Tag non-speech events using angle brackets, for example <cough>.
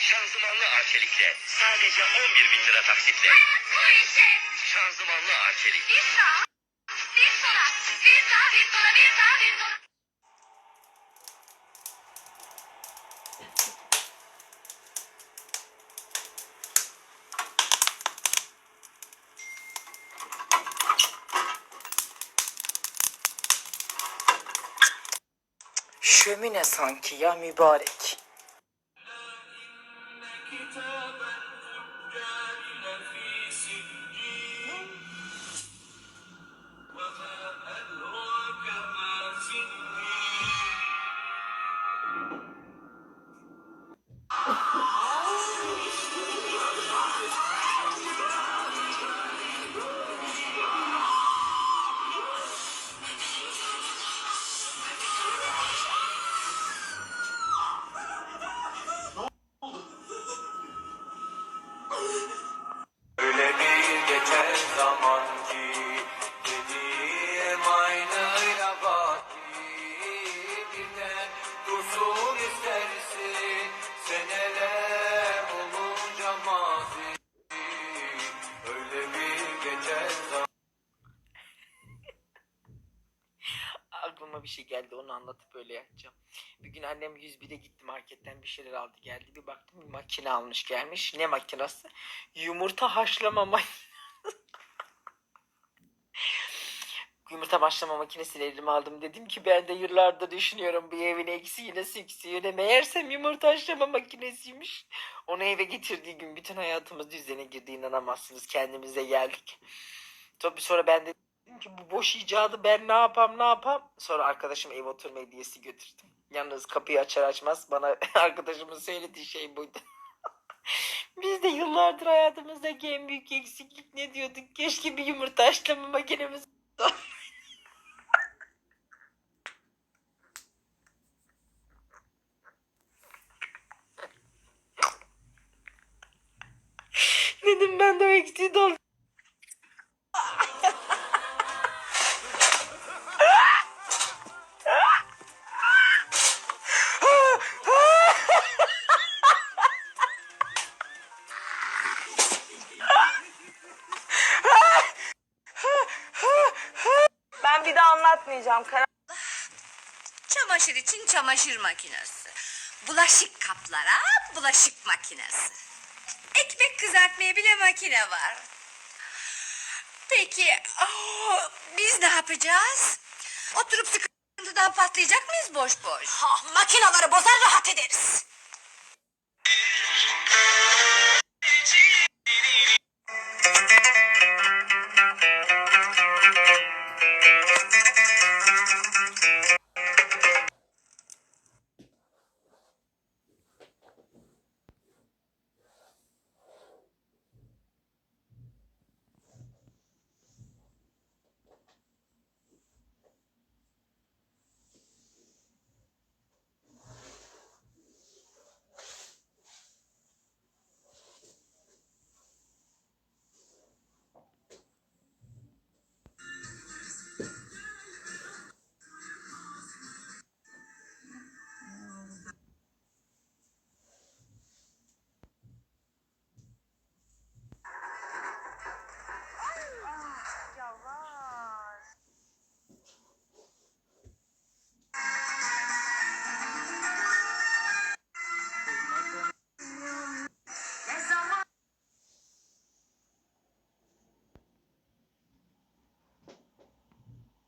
Şanzımanlı Arçelik'le sadece 11 bin lira taksitle. Bu işe. Şanzımanlı Arçelik. Bir sağa, bir sola, bir sağa, bir sola, bir sağa, bir sola. Şömine sanki ya mübarek. Aklıma bir şey geldi onu anlatıp böyle yapacağım. Bir gün annem 101'e gitti marketten bir şeyler aldı geldi. Bir baktım bir makine almış gelmiş. Ne makinası? Yumurta haşlama makinesi. <laughs> Yumurta haşlama makinesini elime aldım. Dedim ki ben de yıllardır düşünüyorum bu evin eksiğine seksiğine. Meğersem yumurta haşlama makinesiymiş. Onu eve getirdiği gün bütün hayatımız düzene girdi inanamazsınız. Kendimize geldik. Tabii sonra ben de dedim ki bu boş icadı ben ne yapam ne yapam. Sonra arkadaşım ev oturma hediyesi götürdüm. Yalnız kapıyı açar açmaz bana <laughs> arkadaşımın söylediği şey buydu. <laughs> Biz de yıllardır hayatımızdaki en büyük eksiklik ne diyorduk? Keşke bir yumurta haşlama makinemiz. <laughs> Dedim ben de o eksiği doldurayım. Anlatmayacağım. Karar Çamaşır için çamaşır makinesi. Bulaşık kaplara bulaşık makinesi. Ekmek kızartmaya bile makine var. Peki aa, biz ne yapacağız? Oturup sıkıntıdan patlayacak mıyız boş boş? Ha, makinaları bozar rahat ederiz.